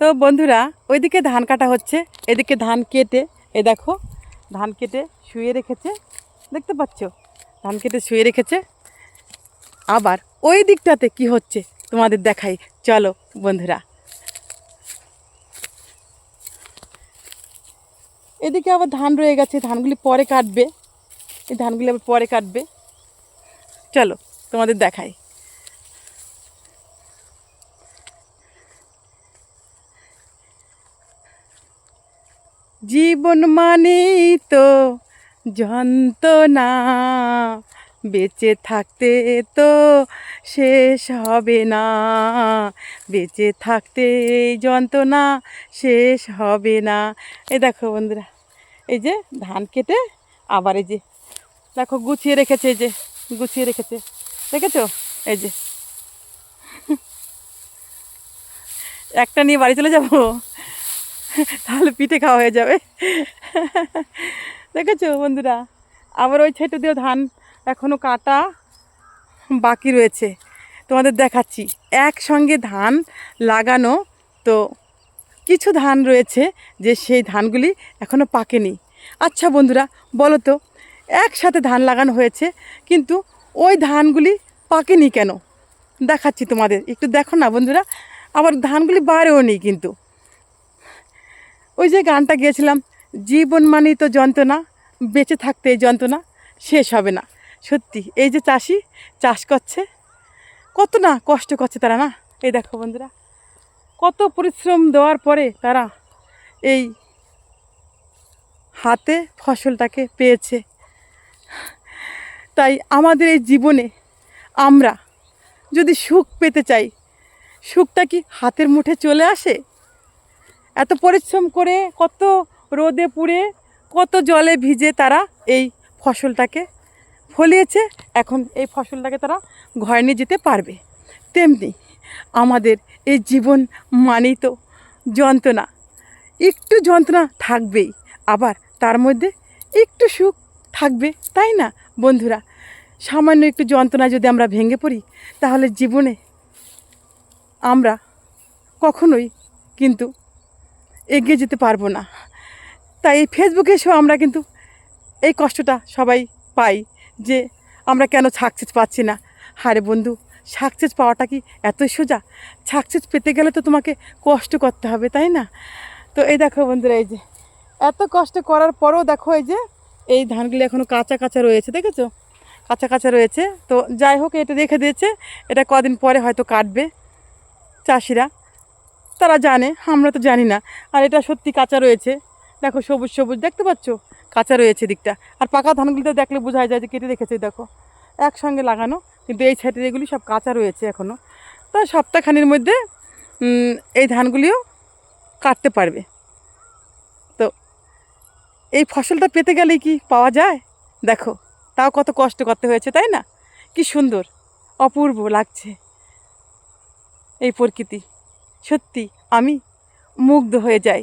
তো বন্ধুরা, ওইদিকে ধান কাটা হচ্ছে। এদিকে ধান কেটে, এ দেখো, ধান কেটে শুয়ে রেখেছে। দেখতে পাচ্ছ? ধান কেটে শুয়ে রেখেছে। আবার ওই দিকটাতে কি হচ্ছে? তোমাদের দেখাই। চলো, বন্ধুরা। এদিকে আবার ধান রয়ে গেছে। ধানগুলি পরে কাটবে। এই ধানগুলি আবার পরে কাটবে। চলো, তোমাদের দেখাই। জীবন মানেই তো যন্ত্রণা, বেঁচে থাকতে তো শেষ হবে না। বেঁচে থাকতে এই যন্ত্রণা শেষ হবে না। এই দেখো বন্ধুরা, এই যে ধান কেটে আবার এই যে, দেখো গুছিয়ে রেখেছে এই যে, গুছিয়ে রেখেছে। দেখেছ? এই যে। একটা নিয়ে বাড়ি চলে যাব? তাহলে পিঠে খাওয়া হয়ে যাবে। দেখেছ বন্ধুরা? আবার ওই ছেটে দিয়েও ধান এখনও কাটা বাকি রয়েছে। তোমাদের দেখাচ্ছি। একসঙ্গে ধান লাগানো, তো কিছু ধান রয়েছে যে সেই ধানগুলি এখনও পাকেনি। আচ্ছা বন্ধুরা, বলো তো, একসাথে ধান লাগানো হয়েছে, কিন্তু ওই ধানগুলি পাকেনি কেন? দেখাচ্ছি তোমাদের। একটু দেখো না বন্ধুরা, আবার ধানগুলি বাড়েও নেই কিন্তু। ওই যে গানটা গিয়েছিলাম, জীবন মানেই তো যন্ত্রণা, বেঁচে থাকতে এই যন্ত্রণা, শেষ হবে না। সত্যি, এই যে চাষি, চাষ করছে, কত না কষ্ট করছে তারা না? এই দেখো বন্ধুরা, কত পরিশ্রম দেওয়ার পরে তারা এই হাতে ফসলটাকে পেয়েছে। তাই আমাদের এই জীবনে আমরা যদি সুখ পেতে চাই, সুখটা কি হাতের মুঠে চলে আসে? এত পরিশ্রম করে কত রোদে পুড়ে, কত জলে ভিজে তারা এই ফসলটাকে ফলিয়েছে। এখন এই ফসলটাকে তারা ঘরে নিয়ে যেতে পারবে। তেমনি আমাদের এই জীবন মানেই তো যন্ত্রণা। একটু যন্ত্রণা থাকবেই, আবার তার মধ্যে একটু সুখ থাকবে, তাই না? বন্ধুরা, সামান্য একটু যন্ত্রণা যদি আমরা ভেঙে পড়ি, তাহলে জীবনে আমরা কখনোই কিন্তু এগিয়ে যেতে পারব না। তাই এই ফেসবুকে এসেও আমরা কিন্তু এই কষ্টটা সবাই পাই যে আমরা কেন সাকসেস পাচ্ছি না। হারে বন্ধু সাকসেস পাওয়াটা কি এতই সোজা? সাকসেস পেতে গেলে তো তোমাকে কষ্ট করতে হবে, তাই না? তো এই দেখো বন্ধুরা, এই যে এত কষ্ট করার পরেও দেখো এই যে এই ধানগুলি এখনও কাঁচা কাঁচা রয়েছে, দেখেছ? কাঁচা কাঁচা রয়েছে। তো যাই হোক, এটা রেখে দিয়েছে। এটা কদিন পরে হয়তো কাটবে চাষিরা। তারা জানে, আমরা তো জানি না। আর এটা সত্যি কাঁচা রয়েছে। দেখো, সবুজ সবুজ, দেখতে পাচ্ছ? কাঁচা রয়েছে দিকটা। আর পাকা ধানগুলিতে দেখলে বোঝা যায় যে কেটে রেখেছে, দেখো। একসঙ্গে লাগানো, কিন্তু এই সাইডের এগুলি সব কাঁচা রয়েছে এখনও তা সপ্তাহখানির মধ্যে এই ধানগুলিও কাটতে পারবে। তো এই ফসলটা পেতে গেলেই কি পাওয়া যায়? দেখো, তাও কত কষ্ট করতে হয়েছে, তাই না? কি সুন্দর, অপূর্ব লাগছে এই প্রকৃতি। সত্যি আমি মুগ্ধ হয়ে যাই।